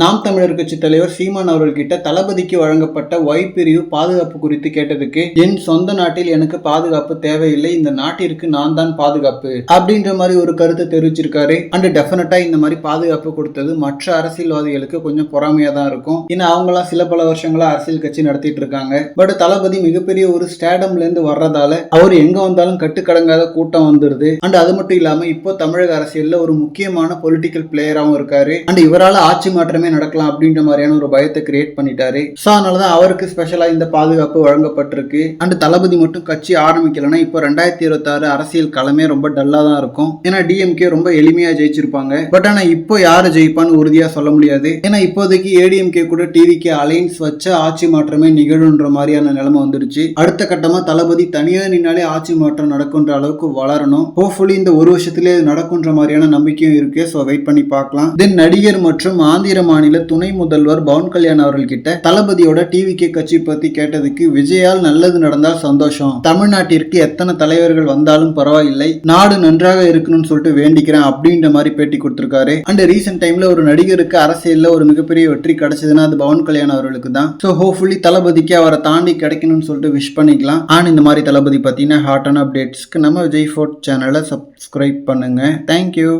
நாம் தமிழர் கட்சி தலைவர் சீமான் அவர்கள்கிட்ட தளபதிக்கு வழங்கப்பட்ட ஒய் பிரிவு பாதுகாப்பு குறித்து கேட்டதுக்கு என் சொந்த நாட்டில் எனக்கு பாதுகாப்பு தேவையில்லை. இந்த நாட்டிற்கு நான் தான் பாதுகாப்பு. அப்படின்ற மாதிரி ஒரு கருத்தை தெரிவிச்சிருக்காரு. அண்ட் டெஃபினட்டா இந்த மாதிரி பாதுகாப்பு கொடுத்தது மற்ற அரசியல்வாதிகளுக்கு கொஞ்சம் பொறாமையா தான் இருக்கும். ஏன்னா அவங்களாம் சில பல வருஷங்களா அரசியல் கட்சி நடத்திட்டு இருக்காங்க. பட் தளபதி மிகப்பெரிய ஒரு ஸ்டேடம்ல இருந்து வர்றதால அவர் எங்க வந்தாலும் கட்டுக்கடங்காத கூட்டம் வந்துருது. அண்ட் அது மட்டும் இல்லாம இப்போ தமிழக அரசியல்ல ஒரு முக்கியமான பொலிட்டிக்கல் பிளேயராகவும் இருக்காரு. அண்ட் இவரால் ஆட்சி மாற்றமே எல்லாமே நடக்கலாம் அப்படின்ற மாதிரியான ஒரு பயத்தை கிரியேட் பண்ணிட்டாரு. ஸோ அதனாலதான் அவருக்கு ஸ்பெஷலா இந்த பாதுகாப்பு வழங்கப்பட்டிருக்கு. அண்ட் தளபதி மட்டும் கட்சி ஆரம்பிக்கலன்னா இப்போ ரெண்டாயிரத்தி இருபத்தாறு அரசியல் களமே ரொம்ப டல்லா தான் இருக்கும். ஏன்னா டிஎம்கே ரொம்ப எளிமையா ஜெயிச்சிருப்பாங்க. பட் ஆனா இப்போ யாரு ஜெயிப்பான்னு உறுதியா சொல்ல முடியாது. ஏன்னா இப்போதைக்கு ஏடிஎம்கே கூட டிவிக்கு அலைன்ஸ் வச்ச ஆட்சி மாற்றமே நிகழுன்ற மாதிரியான நிலைமை வந்துருச்சு. அடுத்த கட்டமா தளபதி தனியா நின்னாலே ஆட்சி மாற்றம் நடக்குன்ற அளவுக்கு வளரணும். ஹோப்ஃபுல்லி இந்த ஒரு வருஷத்திலே இது நடக்குன்ற மாதிரியான நம்பிக்கையும் இருக்கு. ஸோ வெயிட் பண்ணி பார்க்கலாம். தென் நடிகர் மற்றும் ஆந்திர மாநில துணை முதல்வர் பவன் கல்யாண் அவர்கள்கிட்ட தளபதியோட டிவிகே கட்சி பத்தி கேட்டதுக்கு விஜயால் நல்லது நடந்தால் சந்தோஷம். தமிழ்நாட்டிற்கு எத்தனை தலைவர்கள் வந்தாலும் பரவாயில்லை. நாடு நன்றாக இருக்கணும்னு சொல்லிட்டு வேண்டிக்கிறேன் அப்படின்ற மாதிரி பேட்டி கொடுத்திருக்காரு. அண்ட் ரீசெண்ட் டைம்ல ஒரு நடிகருக்கு அரசியல்ல ஒரு மிகப்பெரிய வெற்றி கிடைச்சதுன்னா அது பவன் கல்யாண் அவர்களுக்கு தான். ஸோ ஹோப்ஃபுல்லி தளபதிக்கு அவரை தாண்டி கிடைக்கணும்னு சொல்லிட்டு விஷ் பண்ணிக்கலாம். ஆனால் இந்த மாதிரி தளபதி பார்த்தீங்கன்னா ஹாட்டான அப்டேட்ஸ்க்கு நம்ம விஜய் ஃபோர்ட் சேனலை சப்ஸ்கிரைப் பண்ணுங்க. Thank you